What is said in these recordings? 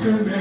가슴에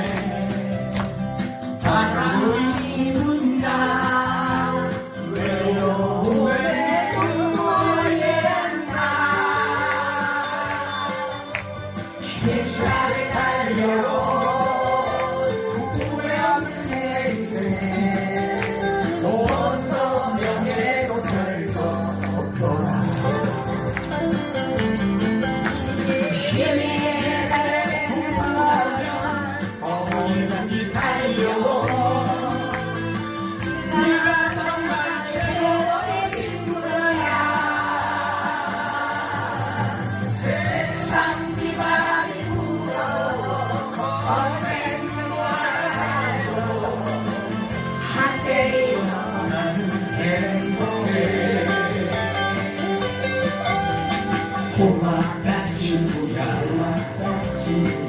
uma pra te curar, uma.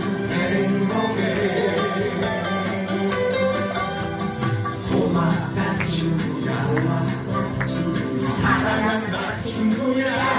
행복해. 고맙다 친구야. 사랑한다 친구야.